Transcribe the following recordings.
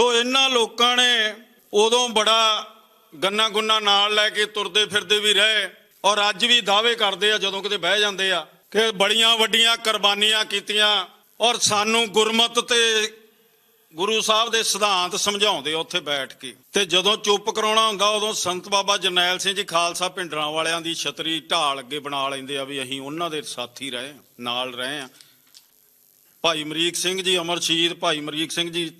ਸੋ ਇਹਨਾਂ ਲੋਕਾਂ ਨੇ ਉਦੋਂ ਬੜਾ ਗੰਨਾ ਗੁੰਨਾ ਨਾਲ ਲੈ ਕੇ ਤੁਰਦੇ ਫਿਰਦੇ ਵੀ ਰਹੇ ਔਰ ਅੱਜ ਵੀ ਦਾਅਵੇ ਕਰਦੇ ਆ ਜਦੋਂ ਕਿਤੇ ਬਹਿ ਜਾਂਦੇ ਆ ਕਿ ਬੜੀਆਂ ਵੱਡੀਆਂ ਕੁਰਬਾਨੀਆਂ ਕੀਤੀਆਂ ਔਰ ਸਾਨੂੰ ਗੁਰਮਤ ਤੇ ਗੁਰੂ ਸਾਹਿਬ ਦੇ ਸਿਧਾਂਤ ਸਮਝਾਉਂਦੇ ਆ ਉੱਥੇ ਬੈਠ ਕੇ। ਤੇ ਜਦੋਂ ਚੁੱਪ ਕਰਾਉਣਾ ਹੁੰਦਾ ਉਦੋਂ ਸੰਤ ਬਾਬਾ ਜਰਨੈਲ ਸਿੰਘ ਜੀ ਖਾਲਸਾ ਪਿੰਡਰਾਂ ਵਾਲਿਆਂ ਦੀ ਛਤਰੀ ਢਾਲ ਅੱਗੇ ਬਣਾ ਲੈਂਦੇ ਆ ਵੀ ਅਸੀਂ ਉਹਨਾਂ ਦੇ ਸਾਥੀ ਰਹੇ ਹਾਂ, ਨਾਲ ਰਹੇ ਆ। ਭਾਈ ਮਰੀਕ ਸਿੰਘ ਜੀ ਅਮਰ ਸ਼ਹੀਦ ਭਾਈ ਮਰੀਕ ਸਿੰਘ ਜੀ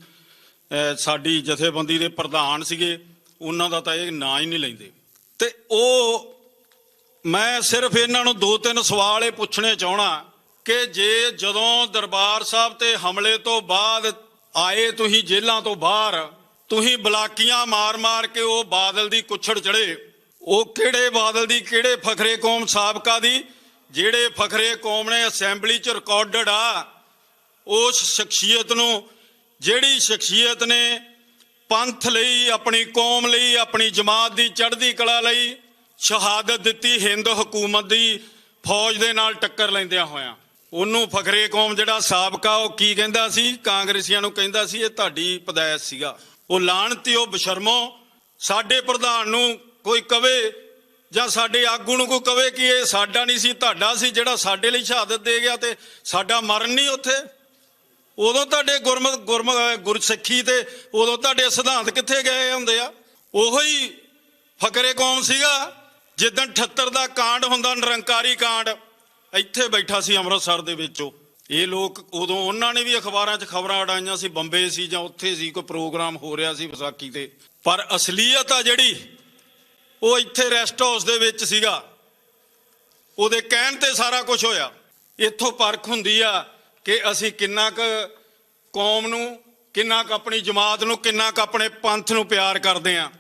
ਸਾਡੀ ਜਥੇਬੰਦੀ ਦੇ ਪ੍ਰਧਾਨ ਸੀਗੇ, ਉਹਨਾਂ ਦਾ ਤਾਂ ਇਹ ਨਾਂ ਹੀ ਨਹੀਂ ਲੈਂਦੇ। ਤੇ ਉਹ, ਮੈਂ ਸਿਰਫ ਇਹਨਾਂ ਨੂੰ ਦੋ ਤਿੰਨ ਸਵਾਲ ਇਹ ਪੁੱਛਣੇ ਚਾਹਣਾ ਕਿ ਜੇ ਜਦੋਂ ਦਰਬਾਰ ਸਾਹਿਬ ਤੇ ਹਮਲੇ ਤੋਂ ਬਾਅਦ ਆਏ ਤੁਸੀਂ ਜੇਲ੍ਹਾਂ ਤੋਂ ਬਾਹਰ, ਤੁਸੀਂ ਬਲਾਕੀਆਂ ਮਾਰ-ਮਾਰ ਕੇ ਉਹ ਬਾਦਲ ਦੀ ਕੁੱਛੜ ਚੜੇ ਉਹ ਕਿਹੜੇ ਬਾਦਲ ਦੀ, ਕਿਹੜੇ ਫਖਰੇ ਕੌਮ ਸਾਬਕਾ ਦੀ, ਜਿਹੜੇ ਫਖਰੇ ਕੌਮ ਨੇ ਅਸੈਂਬਲੀ 'ਚ ਰਿਕਾਰਡਡ ਆ, ਉਸ ਸ਼ਖਸੀਅਤ ਨੂੰ ਜਿਹੜੀ ਸ਼ਖਸੀਅਤ ਨੇ ਪੰਥ ਲਈ, ਆਪਣੀ ਕੌਮ ਲਈ, ਆਪਣੀ ਜਮਾਤ ਦੀ ਚੜ੍ਹਦੀ ਕਲਾ ਲਈ ਸ਼ਹਾਦਤ ਦਿੱਤੀ, ਹਿੰਦ ਹਕੂਮਤ ਦੀ ਫੌਜ ਦੇ ਨਾਲ ਟੱਕਰ ਲੈਂਦਿਆਂ ਹੋਇਆਂ। ਉਹਨੂੰ ਫਖਰੇ ਕੌਮ ਜਿਹੜਾ ਸਾਬਕਾ, ਉਹ ਕੀ ਕਹਿੰਦਾ ਸੀ? ਕਾਂਗਰਸੀਆਂ ਨੂੰ ਕਹਿੰਦਾ ਸੀ, ਇਹ ਤੁਹਾਡੀ ਪਦਾਇਸ਼ ਸੀਗਾ। ਉਹ ਲਾਣਤੀ, ਉਹ ਬਸ਼ਰਮੋ, ਸਾਡੇ ਪ੍ਰਧਾਨ ਨੂੰ ਕੋਈ ਕਵੇ ਜਾਂ ਸਾਡੇ ਆਗੂ ਨੂੰ ਕੋਈ ਕਵੇ ਕਿ ਇਹ ਸਾਡਾ ਨਹੀਂ ਸੀ, ਤੁਹਾਡਾ ਸੀ, ਜਿਹੜਾ ਸਾਡੇ ਲਈ ਸ਼ਹਾਦਤ ਦੇ ਗਿਆ ਤੇ ਸਾਡਾ ਮਰਨ ਨਹੀਂ ਉੱਥੇ। ਉਦੋਂ ਤੁਹਾਡੇ ਗੁਰਮਤ ਗੁਰਮ ਗੁਰਸਿੱਖੀ ਤੇ ਉਦੋਂ ਤੁਹਾਡੇ ਸਿਧਾਂਤ ਕਿੱਥੇ ਗਏ ਹੁੰਦੇ ਆ? ਉਹੀ ਫਕਰੇ ਕੌਮ ਸੀਗਾ, ਜਿੱਦਣ 78 ਦਾ ਕਾਂਡ ਹੁੰਦਾ, ਨਿਰੰਕਾਰੀ ਕਾਂਡ, ਇੱਥੇ ਬੈਠਾ ਸੀ ਅੰਮ੍ਰਿਤਸਰ ਦੇ ਵਿੱਚੋਂ ਇਹ ਲੋਕ ਉਦੋਂ ਉਹਨਾਂ ਨੇ ਵੀ ਅਖਬਾਰਾਂ 'ਚ ਖਬਰਾਂ ਉਡਾਈਆਂ ਸੀ, ਬੰਬੇ ਸੀ ਜਾਂ ਉੱਥੇ ਸੀ, ਕੋਈ ਪ੍ਰੋਗਰਾਮ ਹੋ ਰਿਹਾ ਸੀ ਵਿਸਾਖੀ ਤੇ। ਪਰ ਅਸਲੀਅਤ ਆ ਜਿਹੜੀ, ਉਹ ਇੱਥੇ ਰੈਸਟ ਹਾਊਸ ਦੇ ਵਿੱਚ ਸੀਗਾ। ਉਹਦੇ ਕਹਿਣ ਤੇ ਸਾਰਾ ਕੁਝ ਹੋਇਆ। ਇੱਥੋਂ ਪਰਖ ਹੁੰਦੀ ਆ ਕਿ ਅਸੀਂ ਕਿੰਨਾ ਕੁ ਕੌਮ ਨੂੰ, ਕਿੰਨਾ ਕੁ ਆਪਣੀ ਜਮਾਤ ਨੂੰ, ਕਿੰਨਾ ਕੁ ਆਪਣੇ ਪੰਥ ਨੂੰ ਪਿਆਰ ਕਰਦੇ ਆ